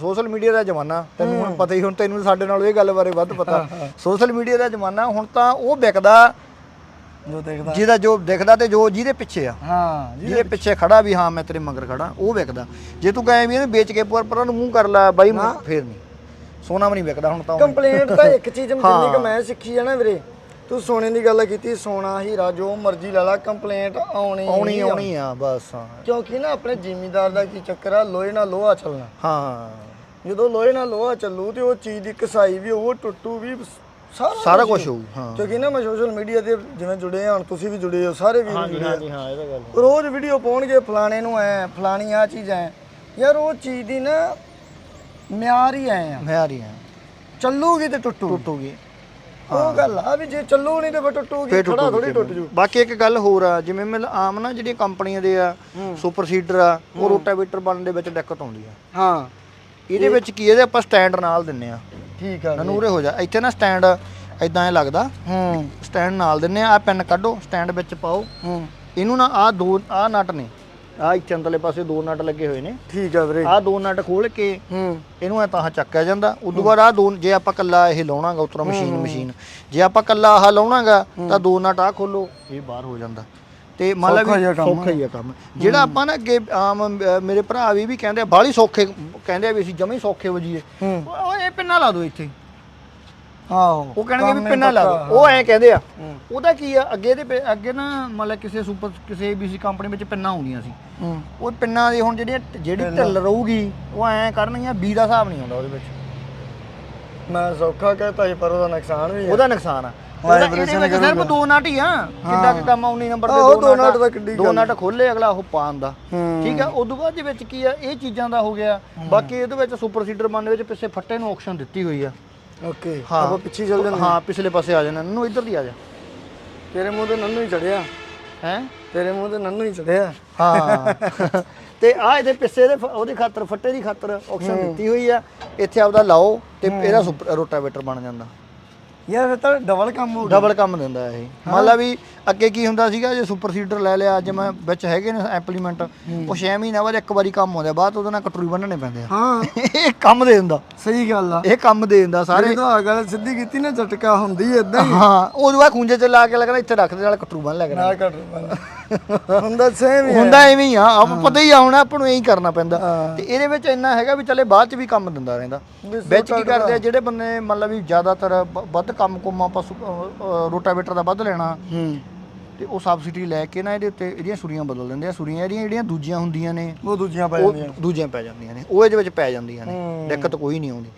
ਸੋਸ਼ਲ ਮੀਡੀਆ ਦਾ ਜ਼ਮਾਨਾ ਤੈਨੂੰ ਹੁਣ ਪਤਾ ਹੀ ਹੁਣ ਤੈਨੂੰ ਸਾਡੇ ਨਾਲ ਇਹ ਗੱਲ ਬਾਰੇ ਵੱਧ ਪਤਾ। ਸੋਸ਼ਲ ਮੀਡੀਆ ਦਾ ਜ਼ਮਾਨਾ ਹੁਣ ਤਾਂ ਉਹ ਵਿਕਦਾ ਜੋ ਦੇਖਦਾ। ਜਿਹਦਾ ਜੋ ਦਿਖਦਾ ਤੇ ਜੋ ਜਿਹਦੇ ਪਿੱਛੇ ਆ। ਹਾਂ ਜਿਹਦੇ ਪਿੱਛੇ। ਖੜਾ ਵੀ ਹਾਂ ਮੈਂ ਤੇਰੇ ਮਗਰ ਖੜਾ ਉਹ ਵਿਕਦਾ। ਜੇ ਤੂੰ ਕਹੇ ਵੀ ਇਹਨੂੰ ਵੇਚ ਕੇ ਪਰ ਪਰਾਂ ਨੂੰ ਮੂੰਹ ਕਰ ਲੈ ਬਾਈ ਫੇਰ ਨਹੀਂ। ਸੋਨਾ ਵੀ ਨਹੀਂ ਵਿਕਦਾ ਹੁਣ ਤਾਂ। ਕੰਪਲੇਂਟ ਤਾਂ ਇੱਕ ਚੀਜ਼ ਜਿੰਨੀ ਕਿ ਮੈਂ ਸਿੱਖੀ ਆ ਨਾ ਵੀਰੇ ਤੂੰ ਸੋਨੇ ਦੀ ਗੱਲ ਕੀਤੀ ਸੋਨਾ ਹੀਰਾ ਜੋ ਮਰਜ਼ੀ ਲੈ ਲਾ ਕੰਪਲੇਂਟ ਆਉਣੀ ਆਉਣੀ ਆ ਬਸ ਹਾਂ। ਕਿਉਂਕਿ ਨਾ ਆਪਣੇ ਜ਼ਿਮੀਦਾਰ ਦਾ ਕੀ ਚੱਕਰ ਆ ਲੋਹੇ ਨਾਲ ਲੋਹਾ ਚੱਲਣਾ। ਹਾਂ। ਜਦੋਂ ਲੋਹੇ ਨਾਲ ਲੋਹਾ ਚੱਲੂ ਤੇ ਉਹ ਚੀਜ਼ ਦੀ ਕਸਾਈ ਵੀ ਉਹ ਟੁੱਟੂ ਵੀ ਸਾਰਾ ਸਾਰਾ ਕੁਝ ਹੋਊ। ਹਾਂ। ਕਿਉਂਕਿ ਨਾ ਮੈਂ ਸੋਸ਼ਲ ਮੀਡੀਆ ਤੇ ਜਿਵੇਂ ਜੁੜੇ ਹੁਣ ਤੁਸੀਂ ਵੀ ਜੁੜੇ ਹੋ ਸਾਰੇ ਵੀਰ ਜੁੜੇ ਆ। ਹਾਂ ਇਹ ਤਾਂ ਗੱਲ ਰੋਜ਼ ਵੀਡੀਓ ਪਾਉਣਗੇ ਫਲਾਣੇ ਨੂੰ ਐ ਫਲਾਣੀ ਆ ਚੀਜ਼ ਐ। ਯਾਰ ਉਹ ਚੀਜ਼ ਦੀ ਨਾ ਮਿਆਰ ਹੀ ਐ ਆ। ਮੈਂ ਆ ਰਹੀ ਹਾਂ ਚੱਲੂਗੀ ਤੇ ਟੁੱਟੂ। ਟੁੱਟੂਗੀ। ਉਹ ਗੱਲ ਆ ਵੀ ਜੇ ਚੱਲੂ ਨਹੀਂ ਤੇ ਫਿਰ ਟੁੱਟੂਗੀ ਫੇਰ ਟੁੱਟੂਗੀ ਥੋੜੀ ਟੁੱਟ ਜੂ। ਬਾਕੀ ਇੱਕ ਗੱਲ ਹੋਰ ਆ ਜਿਵੇਂ ਮਿਲ ਆਮ ਨਾ ਜਿਹੜੀਆਂ ਕੰਪਨੀਆਂ ਦੇ ਆ ਸੁਪਰ ਸੀਡਰ ਆ ਉਹ ਰੋਟਾਵੇਟਰ ਬਣਨ ਦੇ ਵਿੱਚ ਦਿੱਕਤ ਆਉਂਦੀ ਆ। ਹਾਂ। ਇਹਦੇ ਵਿੱਚ ਕੀ ਇਹਦੇ ਆਪਾਂ ਸਟੈਂਡ ਨਾਲ ਦਿੰਨੇ ਆ। ਠੀਕ ਆ ਨਨੂਰੇ ਹੋ ਜਾ। ਇੱਥੇ ਨਾ ਸਟੈਂਡ ਇਦਾਂ ਐ ਲੱਗਦਾ। ਹੂੰ। ਸਟੈਂਡ ਨਾਲ ਦਿੰਨੇ ਆ। ਪੈਨ ਕੱਢੋ ਸਟੈਂਡ ਵਿੱਚ ਪਾਓ। ਹੂੰ। ਇਹਨੂੰ ਨਾ ਆ ਦੋ ਆ ਨਟ ਨੇ। ਆ ਇੱਥੇ ਅੰਦਰਲੇ ਪਾਸੇ ਦੋ ਨਟ ਲੱਗੇ ਹੋਏ ਨੇ। ਠੀਕ ਆ ਵੀਰੇ। ਆ ਦੋ ਨਟ ਖੋਲ ਕੇ ਹੂੰ। ਇਹਨੂੰ ਐ ਤਾਂ ਚੱਕਿਆ ਜਾਂਦਾ। ਉਦੋਂ ਬਾਅਦ ਆ ਦੋ ਜੇ ਆਪਾਂ ਕੱਲਾ ਇਹ ਲਾਉਣਾਗਾ ਉਤਰੋਂ ਮਸ਼ੀਨ ਮਸ਼ੀਨ। ਜੇ ਆਪਾਂ ਕੱਲਾ ਆਹ ਲਾਉਣਾਗਾ ਤਾਂ ਦੋ ਨਟ ਆ ਖੋਲੋ ਇਹ ਬਾਹਰ ਹੋ ਜਾਂਦਾ। ਤੇ ਮੰਨ ਲਾ ਸੌਖਾ ਵੀ ਕੰਮ ਸੌਖਾ ਹੀ ਆ ਕੰਮ। ਜਿਹੜਾ ਆਪਾਂ ਨਾ ਅੱਗੇ ਆਮ ਮੇਰੇ ਭਰਾ ਵੀ ਵੀ ਕਹਿੰਦੇ ਆ ਬਾਹਲੀ ਸੌਖੇ ਕਹਿੰਦੇ ਆ ਵੀ ਅਸੀਂ ਜਮੇ ਸੌਖੇ ਵਜੀਏ ਹੂੰ। ਉਹ ਇਹ ਪਿੰਨਾ ਲਾ ਦਿਓ ਇੱਥੇ। ਆਹੋ ਉਹ ਕਹਿਣਗੇ ਵੀ ਪਿੰਨਾ ਲਾ ਦਿਓ। ਉਹ ਐਂ ਕਹਿੰਦੇ ਆ। ਉਹਦਾ ਕੀ ਆ ਅੱਗੇ ਦੇ ਅੱਗੇ ਨਾ ਮੰਨ ਲਾ ਕਿਸੇ ਸੁਪਰ ਕਿਸੇ ਏਬੀਸੀ ਕੰਪਨੀ ਵਿੱਚ ਪਿੰਨਾਂ ਆਉਂਦੀਆਂ ਸੀ। ਹੂੰ। ਉਹ ਪਿੰਨਾਂ ਦੀ ਹੁਣ ਜਿਹੜੀਆਂ ਜਿਹੜੀ ਢਿੱਲ ਰਹੂਗੀ ਉਹ ਐਂ ਕਰਨਗੀਆਂ ਬੀ ਦਾ ਹਿਸਾਬ ਨਹੀਂ ਆਉਂਦਾ ਉਹਦੇ ਵਿੱਚ। ਮੈਂ ਸੌਖਾ ਕਹਤਾ ਪਰ ਉਹਦਾ ਨੁਕਸਾਨ ਵੀ ਹੈ ਉਹਦਾ ਨੁਕਸਾਨ ਆ। ਇਹਦੇ ਵਿੱਚ ਸਿਰਫ ਦੋ ਨਟ ਹੀ ਆ। ਕਿੱਡਾ ਕੁ ਕੰਮ ਆ 19 ਨੰਬਰ ਦੇ ਆਹੋ, ਦੋ ਨਟ। ਤਾਂ ਕਿੱਡੀ ਦੋ ਨਟ ਖੋਲੇ ਅਗਲਾ ਉਹ ਪਾਉਣ ਦਾ। ਹੂੰ। ਠੀਕ ਆ? ਉਦੋਂ ਬਾਅਦ ਦੇ ਵਿੱਚ ਕੀ ਆ? ਇਹ ਚੀਜ਼ਾਂ ਦਾ ਹੋ ਗਿਆ। ਬਾਕੀ ਇਹਦੇ ਵਿੱਚ ਸੁਪਰ ਸੀਡਰ ਬਣਨ ਵਿੱਚ ਪਿੱਛੇ ਫੱਟੇ ਨੂੰ ਆਪਸ਼ਨ ਦਿੱਤੀ ਹੋਈ ਆ। ਓਕੇ। ਹਾਂ। ਆਪਾਂ ਪਿੱਛੇ ਚੱਲ ਜਾਂਦੇ। ਹਾਂ ਪਿਛਲੇ ਪਾਸੇ ਆ ਜਾਣਾ। ਨੂੰ ਇੱਧਰ ਦੀ ਆ ਜਾ। ਤੇਰੇ ਮੂੰਹ ਤੇ ਨੰਨੂ ਹੀ ਚੜਿਆ। ਹੈ? ਤੇਰੇ ਮੂੰਹ ਤੇ ਨੰਨੂ ਹੀ ਚੜਿਆ। ਹਾਂ। ਤੇ ਆ ਇਹਦੇ ਪਿੱਛੇ ਦੇ ਉਹਦੀ ਖਾਤਰ ਫੱਟੇ ਦੀ ਖਾਤਰ ਆਪਸ਼ਨ ਦਿੱਤੀ ਹੋਈ ਆ। ਇੱਥੇ ਆਪਦਾ ਲਾਓ ਤੇ ਇਹਦਾ ਰੋਟਾਵੇਟਰ ਬਣ ਜਾਂਦਾ। ਯਾਰ ਫਿਰ ਤਾਂ ਡਬਲ ਕੰਮ ਹੋ ਗਿਆ। ਡਬਲ ਕੰਮ ਦਿੰਦਾ ਇਹ। ਮੰਨ ਲਾ ਵੀ ਅੱਗੇ ਕੀ ਹੁੰਦਾ ਸੀਗਾ ਜੇ ਸੁਪਰ ਸੀਡਰ ਲੈ ਲਿਆ ਅੱਜ ਮੈਂ ਵਿੱਚ ਹੈਗੇ ਨੇ ਐਪਲੀਮੈਂਟ ਉਹ 6 ਮਹੀਨਿਆਂ ਬਾਅਦ ਇੱਕ ਵਾਰੀ ਕੰਮ ਆਉਂਦਾ ਬਾਅਦ ਉਹਦੇ ਨਾਲ ਕਟੋਰੀ ਬੰਨਣੇ ਪੈਂਦੇ ਆ। ਹਾਂ। ਇਹ ਕੰਮ ਦੇ ਦਿੰਦਾ। ਸਹੀ ਗੱਲ ਆ। ਇਹ ਕੰਮ ਦੇ ਦਿੰਦਾ ਸਾਰੇ। ਤਾਂ ਆ ਗੱਲ ਸਿੱਧੀ ਕੀਤੀ ਨਾ ਝਟਕਾ ਹੁੰਦੀ ਇਦਾਂ ਹੀ। ਹਾਂ ਉਹਦੇ ਬਾਅਦ ਖੁੰਝੇ ਚ ਲਾ ਕੇ ਲੱਗਣਾ ਇੱਥੇ ਰੱਖ ਦੇ ਨਾਲ ਕਟਰੂ ਬੰਨ ਲੈ ਨਾ ਕੱਟ ਹੁੰਦਾ ਸੇਮ ਹੀ। ਹੁੰਦਾ ਐਵੇਂ ਹੀ ਆ। ਆਪ ਪਤਾ ਹੀ ਆ ਹੁਣ ਆਪਾਂ ਨੂੰ ਇਹੀ ਕਰਨਾ ਪੈਂਦਾ। ਤੇ ਇਹਦੇ ਵਿੱਚ ਇੰਨਾ ਹੈਗਾ ਵੀ ਚੱਲੇ ਬਾਅਦ ਚ ਵੀ ਕੰਮ ਦਿੰਦਾ ਰਹਿੰਦਾ। ਵਿੱਚ ਕੀ ਕਰਦੇ ਆ ਜਿਹੜੇ ਬੰਦੇ ਮਤਲਬ ਵੀ ਜ਼ਿਆਦਾਤਰ ਵੱਧ ਕੰਮ ਕੁਮ ਆਪਾਂ ਰੋਟਾਵੇਟਰ ਦਾ ਵੱਧ ਲੈਣਾ। ਤੇ ਉਹ ਸਬਸਿਡੀ ਲੈ ਕੇ ਨਾ ਇਹਦੇ ਉੱਤੇ ਇਹਦੀਆਂ ਸੁਰੀਆਂ ਬਦਲ ਦਿੰਦੇ ਆ। ਸੁਰੀਆਂ ਇਹਦੀਆਂ ਜਿਹੜੀਆਂ ਦੂਜੀਆਂ ਹੁੰਦੀਆਂ ਨੇ ਉਹ ਦੂਜੀਆਂ ਪੈ ਉਹ ਜਾਂਦੀਆਂ ਦੂਜੀਆਂ ਪੈ ਜਾਂਦੀਆਂ ਨੇ। ਉਹ ਇਹਦੇ ਵਿੱਚ ਪੈ ਜਾਂਦੀਆਂ ਨੇ। ਹੂੰ। ਦਿੱਕਤ ਕੋਈ ਨਹੀਂ ਆਉਂਦੀ।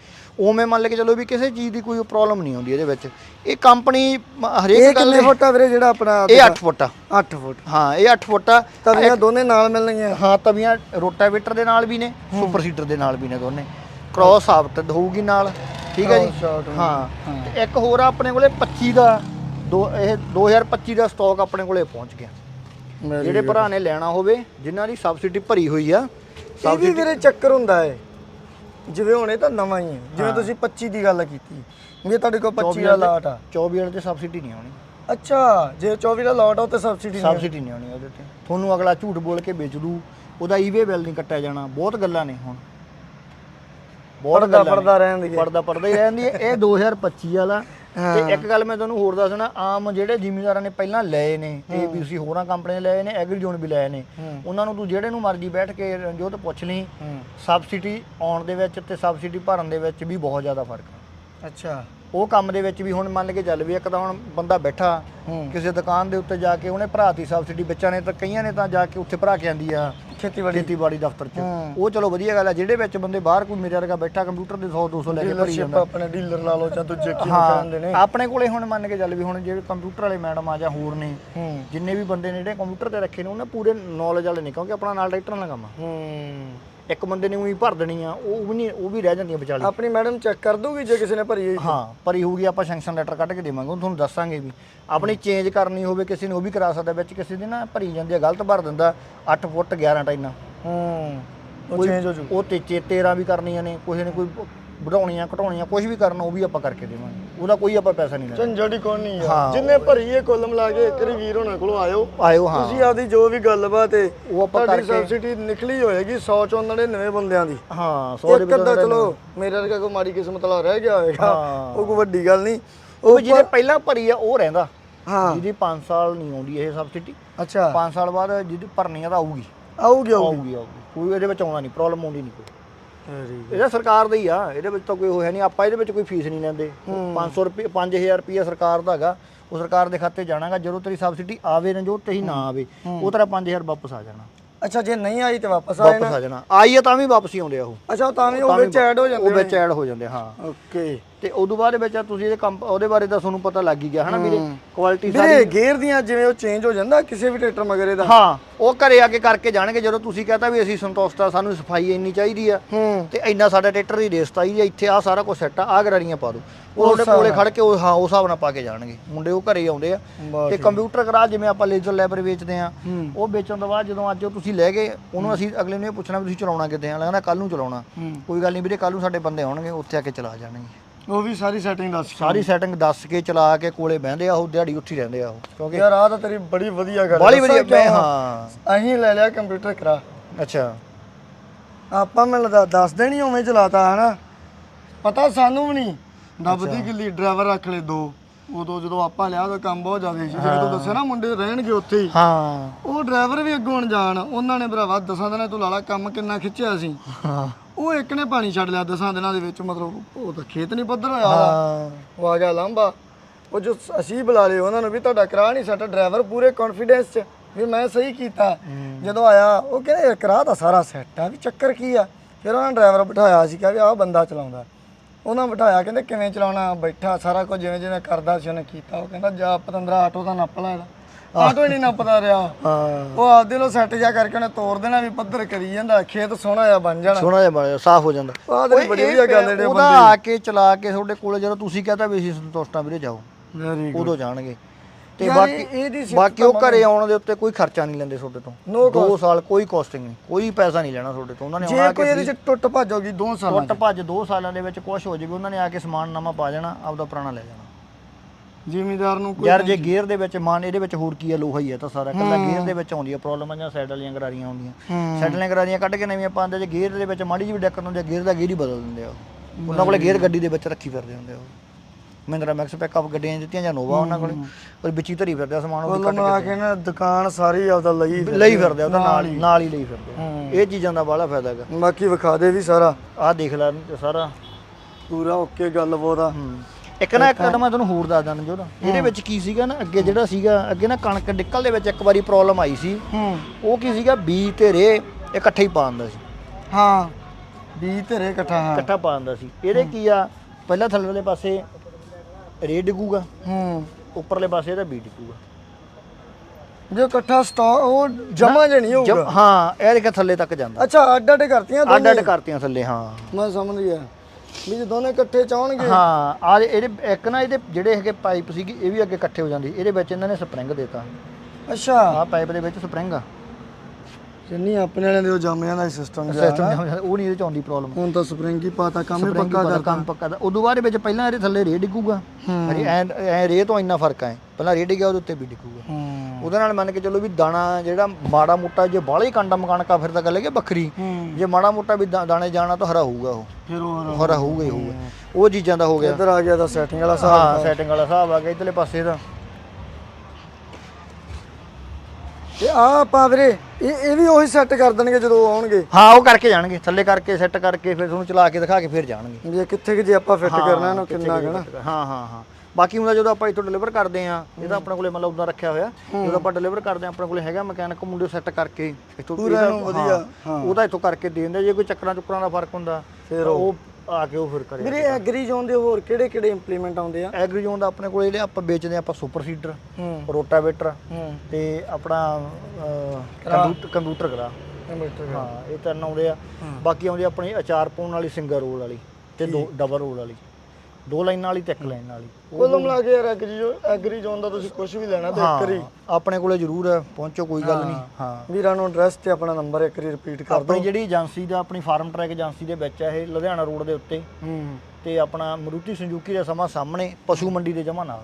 ਉਵੇਂ ਮੰਨ ਲੈ ਕੇ ਚਲੋ ਵੀ ਕਿਸੇ ਚੀਜ਼ ਦੀ ਕੋਈ ਪ੍ਰੋਬਲਮ ਨਹੀਂ ਆਉਂਦੀ ਇਹਦੇ ਵਿੱਚ। ਇਹ ਕੰਪਨੀ ਇਹ ਹਰੇਕ ਗੱਲ ਕਿੰਨੇ ਫੁੱਟ ਆ ਵੀਰੇ ਜਿਹੜਾ ਆਪਣਾ ਇਹ 8 ਫੁੱਟ ਆ। 8 ਫੁੱਟ। ਹਾਂ ਇਹ 8 ਫੁੱਟ ਆ। ਤਵੀਆਂ ਦੋਨੇ ਨਾਲ ਮਿਲਣਗੀਆਂ। ਹਾਂ ਤਵੀਆਂ ਰੋਟਾਵੇਟਰ ਦੇ ਨਾਲ ਵੀ ਨੇ ਸੁਪਰ ਸੀਡਰ ਦੇ ਨਾਲ ਵੀ ਨੇ ਦੋਨੇ। ਕ੍ਰਾਸ ਸਾਫਟ ਹੋਊਗੀ ਨਾਲ। ਠੀਕ ਹੈ ਜੀ? Cross shaft ਹੋਊਗੀ। ਹਾਂ। ਤੇ ਇੱਕ ਹੋਰ ਆ ਆਪਣੇ ਕੋਲੇ 25 ਦਾ। ਦੋ ਇਹ 2025 ਦਾ ਸਟਾਕ ਆਪਣੇ ਕੋਲੇ ਪਹੁੰਚ ਗਿਆ। ਜਿਹੜੇ ਭਰਾ ਨੇ ਲੈਣਾ ਹੋਵੇ ਜਿਨ੍ਹਾਂ ਦੀ ਸਬਸਿਡੀ ਭਰੀ ਹੋਈ ਆ ਇਹ ਵੀ ਵੀਰੇ ਚੱਕਰ ਹੁੰਦਾ ਹੈ ਜਿਵੇਂ ਹੁਣੇ ਤਾਂ ਨਵਾਂ ਹੀ ਹੈ ਜਿਵੇਂ ਤੁਸੀਂ 25 ਦੀ ਗੱਲ ਕੀਤੀ। ਵੀ ਤੁਹਾਡੇ ਕੋਲ 25 ਦਾ ਲਾਟ ਆ। 24 ਵਾਲੇ ਤੇ ਸਬਸਿਡੀ ਨਹੀਂ ਆਉਣੀ। ਅੱਛਾ ਜੇ 24 ਦਾ ਲਾਟ ਆ ਉਹ ਤੇ ਸਬਸਿਡੀ ਨਹੀਂ ਸਬਸਿਡੀ ਨਹੀਂ ਆਉਣੀ ਉਹਦੇ ਤੇ। ਤੁਹਾਨੂੰ ਅਗਲਾ ਝੂਠ ਬੋਲ ਕੇ ਵੇਚ ਦੂ। ਉਹਦਾ ਈਵੇ ਬਿੱਲ ਨਹੀਂ ਕੱਟਿਆ ਜਾਣਾ। ਬਹੁਤ ਗੱਲਾਂ ਨੇ ਹੁਣ। ਬਹੁਤ ਪਰਦਾ ਗੱਲਾਂ ਨੇ। ਪਰਦਾ ਰਹਿਣ ਦੀ ਪਰਦਾ ਪਰਦਾ ਹੀ ਰਹਿੰਦੀ ਹੈ ਇਹ 2025 ਵਾਲਾ ਹਾਂ। ਤੇ ਇੱਕ ਗੱਲ ਮੈਂ ਤੁਹਾਨੂੰ ਹੋਰ ਦੱਸਣਾ ਆਮ ਜਿਹੜੇ ਜ਼ਿਮੀਂਦਾਰਾਂ ਨੇ ਪਹਿਲਾਂ ਲਏ ਨੇ ਏਬੀਸੀ ਹੋਰਾਂ ਕੰਪਨੀਆਂ ਲਏ ਨੇ ਐਗਰੀ ਜ਼ੋਨ ਵੀ ਲਏ ਨੇ ਉਹਨਾਂ ਨੂੰ ਤੂੰ ਜਿਹੜੇ ਨੂੰ ਮਰਜ਼ੀ ਬੈਠ ਕੇ ਰਣਜੋਤ ਪੁੱਛ ਲਈ ਸਬਸਿਡੀ ਆਉਣ ਦੇ ਵਿੱਚ ਤੇ ਸਬਸਿਡੀ ਭਰਨ ਦੇ ਵਿੱਚ ਵੀ ਬਹੁਤ ਜ਼ਿਆਦਾ ਫ਼ਰਕ ਹੈ ਅੱਛਾ। ਉਹ ਕੰਮ ਦੇ ਵਿੱਚ ਵੀ ਹੁਣ ਮੰਨ ਕੇ ਚੱਲ ਵੀ ਇੱਕ ਤਾਂ ਹੁਣ ਬੰਦਾ ਬੈਠਾ ਹੂੰ। ਕਿਸੇ ਦੁਕਾਨ ਦੇ ਉੱਤੇ ਜਾ ਕੇ ਉਹਨੇ ਭਰਾਤੀ ਸਬਸਿਡੀ ਬੱਚਾ ਨੇ ਤਾਂ ਕਈਆਂ ਨੇ ਤਾਂ ਜਾ ਕੇ ਉੱਥੇ ਭਰਾ ਕੇ ਆਂਦੀ ਆ ਖੇਤੀਬਾੜੀ। ਖੇਤੀਬਾੜੀ ਦਫ਼ਤਰ 'ਚ। ਹੂੰ। ਉਹ ਚਲੋ ਵਧੀਆ ਗੱਲ ਆ ਜਿਹੜੇ ਵਿੱਚ ਬੰਦੇ ਬਾਹਰ ਕੋਈ ਮੇਰੇ ਵਰਗਾ ਬੈਠਾ ਕੰਪਿਊਟਰ ਦੇ 100 200 ਲੈ ਕੇ ਭਰੀ ਡੀਲਰਸ਼ਿਪ ਜਾਂਦਾ। ਆਪਣੇ ਡੀਲਰ ਲਾ ਲਓ ਜਾਂ ਦੂਜੇ ਕੀ ਕਰਦੇ ਨੇ। ਹਾਂ ਆਪਣੇ ਕੋਲੇ ਹੁਣ ਮੰਨ ਕੇ ਚੱਲ ਵੀ ਹੁਣ ਜਿਹੜੇ ਕੰਪਿਊਟਰ ਵਾਲੇ ਮੈਡਮ ਆ ਜਾਂ ਹੋਰ ਨੇ ਹੂੰ। ਜਿੰਨੇ ਵੀ ਬੰਦੇ ਨੇ ਜਿਹੜੇ ਕੰਪਿਊਟਰ ਤੇ ਰੱਖੇ ਨੇ ਉਹਨਾਂ ਪੂਰੇ ਨੌਲੇਜ ਵਾਲੇ ਨੇ ਕਿਉਂਕਿ ਆਪਣਾ ਨਾਲ ਟਰੈਕਟਰ ਨਾਲ ਕੰਮ ਆ। ਹੂੰ। ਇੱਕ ਬੰਦੇ ਨੇ ਉਹੀ ਭਰ ਦੇਣੀ ਆ ਉਹ ਵੀ ਨਹੀਂ ਉਹ ਵੀ ਰਹਿ ਜਾਂਦੀਆਂ ਵਿਚਾਲੇ। ਆਪਣੀ ਮੈਡਮ ਚੈੱਕ ਕਰ ਦੂਗੀ ਜੇ ਕਿਸੇ ਨੇ ਭਰੀ ਹੋਈ ਹਾਂ ਭਰੀ ਹੋਊਗੀ ਆਪਾਂ ਸੈਂਕਸ਼ਨ ਲੈਟਰ ਕੱਢ ਕੇ ਦੇਵਾਂਗੇ ਉਹ ਤੁਹਾਨੂੰ ਦੱਸਾਂਗੇ ਵੀ। ਆਪਣੀ ਚੇਂਜ ਕਰਨੀ ਹੋਵੇ ਕਿਸੇ ਨੇ ਉਹ ਵੀ ਕਰਾ ਸਕਦਾ ਵਿੱਚ ਕਿਸੇ ਦੀ ਨਾ ਭਰੀ ਜਾਂਦੀ ਆ ਗਲਤ ਭਰ ਦਿੰਦਾ 8 ਫੁੱਟ 11 ਟਾਈਨਾ। ਹੂੰ ਉਹ ਚੇਂਜ ਹੋ ਜੂ। ਉਹ ਤੇ ਚੇ 13 ਵੀ ਕਰਨੀਆਂ ਨੇ ਕਿਸੇ ਨੇ ਕੋਈ ਵਧਾਉਣੀਆਂ ਘਟਾਉਣੀਆਂ ਕੁਝ ਵੀ ਕਰਨਾ ਉਹ ਵੀ ਆਪਾਂ ਕਰਕੇ ਦੇਵਾਂਗੇ। ਉਹਦਾ ਕੋਈ ਆਪਾਂ ਪੈਸਾ ਨਹੀਂ ਲੈਣਾ। ਝੰਜਟ ਹੀ ਕੋਈ ਨਹੀਂ ਹਾਂ। ਜਿੰਨੇ ਭਰੀ ਹੈ ਕੁੱਲ ਮਿਲਾ ਕੇ ਇੱਕ ਵਾਰੀ ਵੀਰ ਹੋਣਾ ਕੋਲੋਂ ਆਇਓ। ਆਇਓ ਹਾਂ। ਤੁਸੀਂ ਆਪਦੀ ਜੋ ਵੀ ਗੱਲਬਾਤ ਹੈ ਉਹ ਆਪਾਂ ਤੁਹਾਡੀ ਕਰਕੇ ਸਬਸਿਡੀ ਨਿਕਲੀ ਹੋਏਗੀ 100 ਚੋਂ 99 ਬੰਦਿਆਂ ਦੀ। ਹਾਂ 100 ਦੇ ਇੱਕ ਅੱਧਾ ਚਲੋ ਮੇਰੇ ਵਰਗਾ ਕੋਈ ਮਾੜੀ ਕਿਸਮਤ ਵਾਲਾ ਰਹਿ ਗਿਆ ਹੋਏਗਾ। ਹਾਂ। ਉਹ ਕੋਈ ਵੱਡੀ ਗੱਲ ਨਹੀਂ। ਉਹ ਉਹ ਜਿਹਦੇ ਪਹਿਲਾਂ ਭਰੀ ਆ ਉਹ ਰਹਿੰਦਾ। ਹਾਂ। ਜਿਹਦੀ 5 ਸਾਲ ਨਹੀਂ ਆਉਂਦੀ ਇਹ ਸਬਸਿਡੀ ਅੱਛਾ। 5 ਸਾਲ ਬਾਅਦ ਜਿਹਦੀ ਭਰਨੀ ਆ ਤਾਂ ਆਊਗੀ। ਆਊਗੀ ਆਊਗੀ। ਆਊਗੀ ਆਊਗੀ। ਕੋਈ ਇਹਦੇ ਵਿੱਚ ਆਉਣਾ ਨਹੀਂ ਪ੍ਰੋਬਲਮ ਆਉਂਦੀ ਨਹੀਂ ਕੋਈ. ਇਹਦਾ ਸਰਕਾਰ ਦਾ ਹੀ ਆ ਇਹਦੇ ਵਿੱਚ ਤਾਂ ਕੋਈ ਹੋਇਆ ਨਹੀਂ ਆਪਾਂ ਇਹਦੇ ਵਿੱਚ ਕੋਈ ਫੀਸ ਨਹੀਂ ਲੈਂਦੇ। 500 ਰੁਪਏ 5000 ਰੁਪਏ ਸਰਕਾਰ ਦਾ ਹੈਗਾ ਉਹ ਸਰਕਾਰ ਦੇ ਖਾਤੇ ਜਾਣਾਗਾ ਜਦੋਂ ਤੇਰੀ ਸਬਸਿਡੀ ਆਵੇ ਨਾ ਜੋ ਤੇ ਹੀ। ਨਾ ਆਵੇ ਉਹ ਤੇਰਾ 5000 ਵਾਪਸ ਆ ਜਾਣਾ। ਅੱਛਾ ਜੇ ਨਹੀਂ ਆਈ ਤੇ ਵਾਪਸ ਆ ਵਾਪਸ ਆ ਜਾਣਾ। ਆਈ ਤਾਂ ਵੀ ਵਾਪਸ ਹੀ ਆਉਂਦੇ ਆ ਉਹ। ਅੱਛਾ ਉਹ ਤਾਂ ਵੀ ਉਹ ਵਿੱਚ ਐਡ ਹੋ ਉਹ ਜਾਂਦੇ ਵਿੱਚ ਐਡ ਹੋ ਜਾਂਦੇ ਹਾਂ। ਓਕੇ ਤੇ ਉਦੋਂ ਬਾਅਦ ਵਿੱਚ ਤੁਸੀਂ ਇਹਦੇ ਕੰਪ ਉਹਦੇ ਬਾਰੇ ਤਾਂ ਤੁਹਾਨੂੰ ਪਤਾ ਲੱਗ ਹੀ ਗਿਆ ਹਨਾ ਵੀਰੇ? ਕੁਆਲਿਟੀ ਵੀਰੇ ਗੇਅਰ ਦੀਆਂ ਜਿਵੇਂ ਉਹ ਚੇਂਜ ਹੋ ਜਾਂਦਾ ਕਿਸੇ ਵੀ ਟਰੈਕਟਰ ਮਗਰ ਇਹਦਾ? ਹਾਂ ਉਹ ਘਰੇ ਆ ਕੇ ਕਰਕੇ ਜਾਣਗੇ ਜਦੋਂ ਤੁਸੀਂ ਕਹਤਾ ਵੀ ਅਸੀਂ ਸੰਤੁਸ਼ਟ ਆ ਸਾਨੂੰ ਸਫ਼ਾਈ ਇੰਨੀ ਚਾਹੀਦੀ ਆ। ਤੇ ਇੰਨਾ ਸਾਡਾ ਟਰੈਕਟਰ ਦੀ ਰੇਸ ਤਾਈ ਆ ਇੱਥੇ ਆ ਸਾਰਾ ਕੁਝ ਸੈੱਟ ਆ ਆ ਗਰਾਰੀਆਂ ਪਾ ਦੋ। ਉਹ ਤੁਹਾਡੇ ਕੋਲੇ ਖੜ ਕੇ ਉਹ ਹਾਂ ਉਸ ਹਿਸਾਬ ਨਾਲ ਪਾ ਕੇ ਜਾਣਗੇ। ਮੁੰਡੇ ਉਹ ਘਰੇ ਆਉਂਦੇ ਆ। ਤੇ ਕੰਪਿਊਟਰ ਕਰਾ ਜਿਵੇਂ ਆਪਾਂ ਲੇਜ਼ਰ ਲੈਬਰ ਵੇਚਦੇ ਆ ਉਹ ਵੇਚਣ ਤੋਂ ਬਾਅਦ ਜਦੋਂ ਅੱਜ ਉਹ ਤੁਸੀਂ ਲੈ ਗਏ ਉਹਨੂੰ ਅਸੀਂ ਅਗਲੇ ਨੂੰ ਇਹ ਪੁੱਛਣਾ ਵੀ ਤੁਸੀਂ ਚਲਾਉਣਾ ਕਿੱਦਾਂ ਲੱਗਦਾ ਕੱਲ ਨੂੰ ਚਲਾਉਣਾ। ਕੋਈ ਗੱਲ ਨਹੀਂ ਵੀਰੇ ਕੱਲ ਨੂੰ ਸਾਡੇ ਬੰਦੇ ਆਉਣਗੇ ਉੱਥੇ ਆ ਕੇ ਚਲਾ ਜਾਣਗੇ। ਉਹ ਵੀ ਸਾਰੀ ਸੈਟਿੰਗ ਦੱਸ ਸਾਰੀ ਸੈਟਿੰਗ ਦੱਸ ਕੇ ਚਲਾ ਕੇ ਕੋਲੇ ਬਹਿੰਦੇ ਆ ਉਹ ਦਿਹਾੜੀ ਹੀ ਰਹਿੰਦੇ ਆ ਉਹ। ਕਿਉਂਕਿ ਯਾਰ ਆਹ ਤਾਂ ਤੇਰੀ ਬੜੀ ਵਧੀਆ ਗੱਲ ਦੱਸਾਂ ਵਧੀਆ ਮੈਂ? ਹਾਂ। ਅਸੀਂ ਲੈ ਲਿਆ ਕੰਪਿਊਟਰ ਕਰਾ। ਅੱਛਾ। ਆਪਾਂ ਲੱਗਦਾ ਦੱਸ ਦੇਣੀ ਉਵੇਂ ਚਲਾਤਾ ਹਨਾ? ਪਤਾ ਸਾਨੂੰ ਵੀ ਨਹੀਂ। ਦੱਬਦੀ ਗਿੱਲੀ ਡਰਾਈਵਰ ਰੱਖ ਲੈ ਦੋ। ਉਦੋਂ ਜਦੋਂ ਆਪਾਂ ਲਿਆ ਤਾਂ ਕੰਮ ਬਹੁਤ ਜ਼ਿਆਦਾ ਸੀ। ਜਿਵੇਂ ਤੂੰ ਦੱਸਿਆ ਨਾ ਮੁੰਡੇ ਰਹਿਣਗੇ ਉੱਥੇ ਹੀ। ਹਾਂ। ਉਹ ਡਰਾਈਵਰ ਵੀ ਅੱਗੋਂ ਅਣਜਾਣ ਉਹਨਾਂ ਨੇ ਭਰਾਵਾ ਦਸਾਂ ਦਿਨਾਂ ਤੋਂ ਲਾਲਾ ਕੰਮ ਕਿੰਨਾ ਖਿੱਚਿਆ ਸੀ। ਹਾਂ। ਉਹ ਇੱਕ ਨੇ ਪਾਣੀ ਛੱਡ ਲਿਆ ਦਸਾਂ ਦਿਨਾਂ ਦੇ ਵਿੱਚ ਮਤਲਬ ਉਹ ਤਾਂ ਖੇਤ ਨਹੀਂ ਪੱਧਰ ਹੋਇਆ ਹਾਂ। ਉਹ ਆ ਗਿਆ ਲਾਂਬਾ ਉਹ ਜੋ ਅਸੀਂ ਬੁਲਾ ਲਏ ਉਹਨਾਂ ਨੂੰ ਵੀ ਤੁਹਾਡਾ ਕਰਾ ਨਹੀਂ ਸਾਡਾ ਡਰਾਈਵਰ ਪੂਰੇ ਕੌਨਫੀਡੈਂਸ 'ਚ ਵੀ ਮੈਂ ਸਹੀ ਕੀਤਾ। ਜਦੋਂ ਆਇਆ ਉਹ ਕਹਿੰਦੇ ਇਹ ਕਰਾ ਤਾਂ ਸਾਰਾ ਸੈੱਟ ਆ ਵੀ ਚੱਕਰ ਕੀ ਆ? ਫਿਰ ਉਹਨਾਂ ਨੇ ਡਰਾਈਵਰ ਬਿਠਾਇਆ ਸੀ ਕਿਹਾ ਵੀ ਆਹ ਬੰਦਾ ਚਲਾਉਂਦਾ। ਉਹਨਾਂ ਬਿਠਾਇਆ ਕਹਿੰਦੇ ਕਿਵੇਂ ਚਲਾਉਣਾ? ਬੈਠਾ ਸਾਰਾ ਕੁਝ ਜਿਵੇਂ ਜਿਵੇਂ ਕਰਦਾ ਸੀ ਉਹਨੇ ਕੀਤਾ। ਉਹ ਕਹਿੰਦਾ ਜਾ ਪਤੰਦਰਾ ਆਟੋ ਦਾ ਨੱਪ ਲੈ ਇਹਦਾ। ਆਟੋ ਨਹੀਂ ਨੱਪਦਾ ਰਿਹਾ। ਹਾਂ। ਉਹ ਆਪਦੇ ਲੋ ਸੈੱਟ ਜਾ ਕਰਕੇ ਉਹਨੇ ਤੋੜ ਦੇਣਾ ਵੀ ਪੱਧਰ ਕਰੀ ਜਾਂਦਾ ਖੇਤ ਸੋਹਣਾ ਜਿਹਾ ਬਣ ਜਾਣਾ। ਸੋਹਣਾ ਜਿਹਾ ਬਣ ਸਾਫ਼ ਹੋ ਜਾਂਦਾ। ਆਹ ਬੜੀ ਵਧੀਆ ਗੱਲ ਜਿਹੜੇ ਉਹਦਾ ਆ ਕੇ ਚਲਾ ਕੇ ਤੁਹਾਡੇ ਕੋਲੇ ਜਦੋਂ ਤੁਸੀਂ ਕਹਤਾ ਵੀ ਅਸੀਂ ਸੰਤੁਸ਼ਟ ਵੀਰੇ ਜਾਓ। ਵੈਰੀ ਉਦੋਂ ਜਾਣਗੇ। ਤੇ ਬਾਕੀ ਬਾਕੀ ਉਹ ਘਰੇ ਆਉਣ ਦੇ ਉੱਤੇ ਕੋਈ ਖਰਚਾ ਨਹੀਂ ਲੈਂਦੇ ਤੁਹਾਡੇ ਤੋਂ। No 2 ਸਾਲ ਕੋਈ ਕਾਸਟਿੰਗ ਨਹੀਂ ਕੋਈ ਪੈਸਾ ਨਹੀਂ ਲੈਣਾ ਤੁਹਾਡੇ ਤੋਂ। ਉਹਨਾਂ ਨੇ ਜੇ ਆਉਣਾ ਕੋਈ ਇਹਦੇ ਚ ਟੁੱਟ ਭੱਜ ਹੋਗੀ 2 ਸਾਲਾਂ ਟੁੱਟ ਭੱਜ 2 ਸਾਲਾਂ ਦੇ ਵਿੱਚ ਕੁਝ ਹੋ ਜਾਵੇ ਉਹਨਾਂ ਨੇ ਆ ਕੇ ਸਮਾਨ ਨਵਾਂ ਪਾ ਜਾਣਾ ਆਪਦਾ ਪੁਰਾਣਾ ਲੈ ਜਾਣਾ। ਜ਼ਿਮੀਦਾਰ ਨੂੰ ਕੋਈ ਯਾਰ ਜੇ ਗੇਅਰ ਦੇ ਵਿੱਚ ਮਾਨ ਇਹਦੇ ਵਿੱਚ ਹੋਰ ਕੀ ਆ ਲੋਹਾ ਹੀ ਆ ਤਾਂ ਸਾਰਾ ਕੱਲਾ ਗੇਅਰ ਦੇ ਵਿੱਚ ਆਉਂਦੀ ਆ ਪ੍ਰੋਬਲਮ ਆ ਜਾਂ ਸਾਈਡ ਵਾਲੀਆਂ ਗਰਾਰੀਆਂ ਆਉਂਦੀਆਂ। ਸਾਈਡ ਵਾਲੀਆਂ ਗਰਾਰੀਆਂ ਕੱਢ ਕੇ ਨਵੀਆਂ ਪਾਉਂਦੇ ਜੇ ਗੇਅਰ ਦੇ ਵਿੱਚ ਮਾੜੀ ਜਿਹੀ ਵੀ ਡੱਕਰ ਹੁੰਦੀ ਆ ਗੇਅਰ ਦਾ ਗੇਅਰ ਹੀ ਬਦਲ ਦਿੰਦੇ ਆ ਉਹ। ਉਹਨਾਂ ਕੋਲੇ ਗੇਅਰ ਗੱਡੀ ਦੇ ਵਿੱਚ ਰੱਖੀ ਫਿਰਦੇ ਹੁੰਦੇ ਆ ਮਹਿੰਦਰਾ ਮੈਕਸ ਪਿਕਅਪ ਗੱਡੀਆਂ ਦਿੱਤੀਆਂ ਜਾਂ ਨੋਵਾ ਉਹਨਾਂ ਕੋਲੇ ਉਹ ਵਿੱਚ ਹੀ ਧਰੀ ਫਿਰਦੇ ਆ ਸਮਾਨ ਉਹ ਕੋਲੋਂ ਆ ਕੇ ਨਾ ਦੁਕਾਨ ਸਾਰੀ ਆਪਦਾ ਲਈ ਲਈ ਫਿਰਦੇ ਆ। ਉਹਦਾ ਨਾਲ ਹੀ ਨਾਲ ਹੀ ਲਈ ਫਿਰਦੇ। ਇਹ ਚੀਜ਼ਾਂ ਦਾ ਬੜਾ ਫਾਇਦਾ ਹੈਗਾ। ਬਾਕੀ ਵਿਖਾ ਦੇ ਵੀ ਸਾਰਾ। ਆਹ ਦੇਖ ਲੈ ਸਾਰਾ। ਪੂਰਾ ਓਕੇ ਗੱਲ ਬੋਦਾ। ਇੱਕ ਨਾ ਇੱਕ ਤਾਂ ਮੈਂ ਤੁਹਾਨੂੰ ਹੋਰ ਦੱਸ ਦਿੰਦਾ ਜੋਦਾ ਇਹਦੇ ਵਿੱਚ ਕੀ ਸੀਗਾ ਨਾ ਅੱਗੇ ਜਿਹੜਾ ਸੀਗਾ ਅੱਗੇ ਨਾ ਕਣਕ ਨਿਕਲ ਦੇ ਵਿੱਚ ਇੱਕ ਵਾਰੀ ਪ੍ਰੋਬਲਮ ਆਈ ਸੀ। ਹੂੰ। ਉਹ ਕੀ ਸੀਗਾ ਬੀਜ ਤੇ ਰੇ ਇਕੱਠੇ ਹੀ ਪਾ ਦਿੰਦਾ ਸੀ। ਹਾਂ ਵੀ ਧਰੇ ਇਕੱਠਾ ਹਾਂ। ਇਕੱਠਾ ਪਾ ਦਿੰਦਾ ਸੀ। ਇਹਦੇ ਕੀ ਆ ਪਹਿਲਾਂ ਥੱਲੇ ਵਾਲੇ ਪਾਸੇ ਰੇ ਡਿੱਗੂਗਾ। ਹੂੰ। ਉੱਪਰਲੇ ਪਾਸੇ ਇਹਦਾ ਬੀਜ ਡਿੱਗੂਗਾ। ਜੇ ਇਕੱਠਾ ਸਟਾਕ ਉਹ ਜਮਾ ਜੇ ਨਹੀਂ ਹੋਊਗਾ? ਹਾਂ ਇਹ ਦੇਖਾ ਥੱਲੇ ਤੱਕ ਜਾਂਦਾ। ਅੱਛਾ ਅੱਡ ਅੱਡ ਕਰਤੀਆਂ ਅੱਡ ਅੱਡ ਕਰਤੀਆਂ ਥੱਲੇ ਹਾਂ। ਮੈਂ ਸਮਝ ਗਿਆ। ਵੀ ਜੇ ਦੋਨੇ ਇਕੱਠੇ ਚਾਹਣਗੇ ਹਾਂ ਆ ਇਹਦੇ ਇੱਕ ਨਾ ਇਹਦੇ ਜਿਹੜੇ ਹੈਗੇ ਪਾਈਪ ਸੀਗੀ ਇਹ ਵੀ ਅੱਗੇ ਇਕੱਠੇ ਹੋ ਜਾਂਦੀ। ਇਹਦੇ ਵਿੱਚ ਇਹਨਾਂ ਨੇ ਸਪਰਿੰਗ ਦਿੱਤਾ। ਅੱਛਾ। ਆਹ ਪਾਈਪ ਦੇ ਵਿੱਚ ਸਪਰਿੰਗ ਆ। ਜਿੰਨੀ ਆਪਣੇ ਵਾਲਿਆਂ ਦੇ ਉਹ ਜਾਮਿਆਂ ਦਾ ਸਿਸਟਮ ਸਿਸਟਮ ਉਹ ਨਹੀਂ ਇਹਦੇ ਚ ਆਉਂਦੀ ਪ੍ਰੋਬਲਮ ਹੁਣ ਤਾਂ ਸਪਰਿੰਗ ਹੀ ਪਾਤਾ ਕੰਮ ਹੀ ਪੱਕਾ ਕਰਤਾ। ਕੰਮ ਪੱਕਾ ਦਾ ਉਦੋਂ ਬਾਅਦ ਵਿੱਚ ਪਹਿਲਾਂ ਇਹਦੇ ਥੱਲੇ ਰੇ ਡਿੱਗੂਗਾ। ਹੂੰ। ਅਰੇ ਐ ਰੇ ਤੋਂ ਇੰਨਾ ਫ਼ਰਕ ਹੈ ਪਹਿਲਾਂ ਰੇ ਡਿੱਗਿਆ ਉਹਦੇ ਉੱਤੇ ਵੀ ਡਿੱਗੂਗਾ। ਹੂੰ। ਉਹਦੇ ਨਾਲ ਮੰਨ ਕੇ ਚੱਲੋ ਵੀ ਦਾਣਾ ਜਿਹੜਾ ਮਾੜਾ ਮੋਟਾ ਜੇ ਬਾਹਲਾ ਹੀ ਕਾਂਡਾ ਮਕਾਨਕਾ ਫਿਰ ਤਾਂ ਗੱਲ ਹੈ ਕਿ ਵੱਖਰੀ ਹੂੰ। ਜੇ ਮਾੜਾ ਮੋਟਾ ਵੀ ਦਾ- ਦਾਣੇ ਜਾਣਾ ਤਾਂ ਹਰਾ ਹੋਊਗਾ ਉਹ। ਫਿਰ ਉਹ ਹਰਾ ਹੋਊਗਾ ਹੀ ਹੋਊਗਾ। ਉਹ ਚੀਜ਼ਾਂ ਦਾ ਹੋ ਗਿਆ। ਇੱਧਰ ਆ ਗਿਆ ਤਾਂ ਸੈਟਿੰਗ ਵਾਲਾ ਹਾਂ ਸੈਟਿੰਗ ਵਾਲਾ ਹਿਸਾਬ ਆ ਗਿਆ ਇਧਰਲੇ ਪਾਸੇ ਦਾ। ਤੇ ਆ ਆਪਾਂ ਵੀਰੇ ਇਹ ਇਹ ਵੀ ਉਹੀ ਸੈੱਟ ਕਰ ਦੇਣਗੇ ਜਦੋਂ ਆਉਣਗੇ। ਹਾਂ ਉਹ ਕਰਕੇ ਜਾਣਗੇ। ਥੱਲੇ ਕਰਕੇ ਸੈੱਟ ਕਰਕੇ ਫਿਰ ਤੁਹਾਨੂੰ ਚਲਾ ਕੇ ਦਿਖਾ ਕੇ ਫਿਰ ਜਾਣਗੇ। ਇਹ ਕਿੱਥੇ ਕਿ ਜੇ ਆਪਾਂ ਫਿੱਟ ਹਾਂ, ਕਰਨਾ ਇਹਨੂੰ ਕਿੰਨਾ ਕਰ- ਹਾਂ ਹਾਂ ਹਾਂ। ਬਾਕੀ ਹੁੰਦਾ ਜਦੋਂ ਆਪਾਂ ਇੱਥੋਂ ਡਿਲੀਵਰ ਕਰਦੇ ਆ ਇਹਦਾ ਆਪਣੇ ਕੋਲੇ ਮਤਲਬ ਉਦਾਂ ਰੱਖਿਆ ਹੋਇਆ। ਜਦੋਂ ਆਪਾਂ ਡਿਲੀਵਰ ਕਰਦੇ ਆ ਆਪਣੇ ਕੋਲੇ ਹੈਗਾ ਮਕੈਨਿਕ ਮੁੰਡੇ ਸੈੱਟ ਕਰਕੇ ਇੱਥੋਂ ਪੂਰਾ ਵਧੀਆ। ਉਹਦਾ ਇੱਥੋਂ ਕਰਕੇ ਦੇ ਦਿੰਦੇ ਜੇ ਕੋਈ ਚੱਕਰਾਂ ਚੁੱਕਰਾਂ ਦਾ ਫ਼ਰਕ ਹੁੰਦਾ ਫਿਰ ਉਹ ਆ ਕੇ ਉਹ ਫਿਰ ਕਰੇ ਵੀਰੇ ਐਗਰੀ ਜ਼ੋਨ ਦੇ ਹੋਰ ਕਿਹੜੇ ਕਿਹੜੇ ਇੰਪਲੀਮੈਂਟ ਆਉਂਦੇ ਆ? ਐਗਰੀਜ਼ੋਨ ਦਾ ਆਪਣੇ ਕੋਲੇ ਜਿਹੜੇ ਆਪਾਂ ਵੇਚਦੇ ਆ ਆਪਾਂ ਸੁਪਰ ਸੀਡਰ ਰੋਟਾਵੇਟਰ ਤੇ ਆਪਣਾ ਕੰਪਿਊਟਰ ਕਰਾ। ਹਾਂ ਇਹ ਤਿੰਨ ਆਉਂਦੇ ਆ। ਬਾਕੀ ਆਉਂਦੀ ਆਪਣੀ ਅਚਾਰ ਪਾਉਣ ਵਾਲੀ ਸਿੰਗਲ ਰੋਲ ਵਾਲੀ ਤੇ ਦੋ ਡਬਲ ਰੋਲ ਵਾਲੀ। ਦੋ ਲਾਈਨਾਂ ਵਾਲੀ ਤੇ ਇੱਕ ਲਾਈਨ ਵਾਲੀ। ਕੁੱਲ ਮਿਲਾ ਕੇ ਯਾਰ ਐਗਰੀ ਐਗਰੀ ਜ਼ੋਨ ਦਾ ਤੁਸੀਂ ਕੁਝ ਵੀ ਲੈਣਾ ਤੇ ਇੱਕ ਆਪਣੇ ਕੋਲੇ ਜ਼ਰੂਰ ਹੈ ਪਹੁੰਚੋ ਕੋਈ ਗੱਲ ਨਹੀਂ। ਹਾਂ। ਵੀਰਾਂ ਨੂੰ ਐਡਰੈਸ ਤੇ ਆਪਣਾ ਨੰਬਰ ਇੱਕ ਰਿਪੀਟ ਕਰ ਆਪਣੀ ਜਿਹੜੀ ਏਜੰਸੀ ਦਾ ਆਪਣੀ ਫਾਰਮ ਟਰੈਕ ਏਜੰਸੀ ਦੇ ਵਿੱਚ ਹੈ ਇਹ ਲੁਧਿਆਣਾ ਰੋਡ ਦੇ ਉੱਤੇ। ਹੂੰ। ਤੇ ਆਪਣਾ ਮਰੂਤੀ ਸੰਜੂਕੀ ਦਾ ਸਮਾਂ ਸਾਹਮਣੇ ਪਸ਼ੂ ਮੰਡੀ ਦੇ ਜਮਾ ਨਾਲ।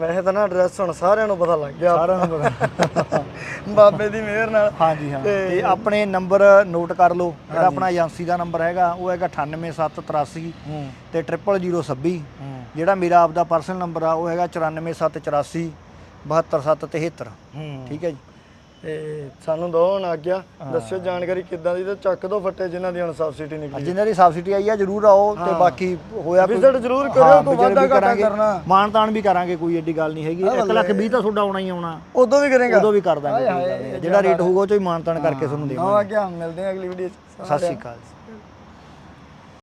ਵੈਸੇ ਤਾਂ ਨਾ ਐਡਰੈਸ ਹੁਣ ਸਾਰਿਆਂ ਨੂੰ ਪਤਾ ਲੱਗ ਗਿਆ। ਸਾਰਿਆਂ ਨੂੰ ਪਤਾ। ਬਾਬੇ ਦੀ ਮਿਹਰ ਨਾਲ। ਹਾਂਜੀ ਹਾਂ। ਤੇ ਆਪਣੇ ਨੰਬਰ ਨੋਟ ਕਰ ਲਓ। ਜਿਹੜਾ ਆਪਣਾ ਏਜੰਸੀ ਦਾ ਨੰਬਰ ਹੈਗਾ ਉਹ ਹੈਗਾ 98783 ਹੂੰ। ਤੇ 00020 ਹੂੰ। ਜਿਹੜਾ ਮੇਰਾ ਆਪਦਾ ਪਰਸਨਲ ਨੰਬਰ ਆ ਉਹ ਹੈਗਾ 94784 72773 ਹੂੰ। ਠੀਕ ਹੈ ਜੀ। ਤੇ ਸਾਨੂੰ ਦੋ ਹੁਣ ਆ ਗਿਆ ਦੱਸਿਓ ਜਾਣਕਾਰੀ ਕਿੱਦਾਂ ਦੀ ਤੇ ਚੱਕ ਦੋ ਫੱਟੇ ਜਿਨ੍ਹਾਂ ਦੀ ਹੁਣ ਸਬਸਿਡੀ ਨਿਕਲੀ। ਜਿਨ੍ਹਾਂ ਦੀ ਸਬਸਿਡੀ ਆਈ ਆ ਜਰੂਰ ਆਓ ਤੇ ਬਾਕੀ ਹੋਇਆ ਵਿਜ਼ਿਟ ਜ਼ਰੂਰ ਹਾਂ, ਕਰਿਓ ਕੋਈ visit ਵਾਧਾ ਵੀ ਘਾਟਾ ਕਰਾਂਗੇ। ਕਰਨਾ। ਮਾਣ-ਤਾਣ ਵੀ ਕਰਾਂਗੇ ਕੋਈ ਐਡੀ ਗੱਲ ਨਹੀਂ ਹੈਗੀ। 1 ਲੱਖ 20 ਤਾਂ ਤੁਹਾਡਾ ਆਉਣਾ ਹੀ ਆਉਣਾ। ਉਦੋਂ ਵੀ ਕਰੇਗਾ। ਉਦੋਂ ਵੀ ਕਰ ਦਾਂਗੇ। ਜਿਹੜਾ ਰੇਟ ਹੋਊਗਾ ਉਹ ਚੋਂ ਹੀ ਮਾਣ-ਤਾਣ ਕਰਕੇ ਤੁਹਾਨੂੰ ਆ ਦੇਵਾਂਗੇ। ਗਿਆ ਮਿਲਦੇ ਆ ਅਗਲੀ ਵੀਡੀਓ 'ਚ। ਸਤਿ ਸ਼੍ਰੀ ਅਕਾਲ।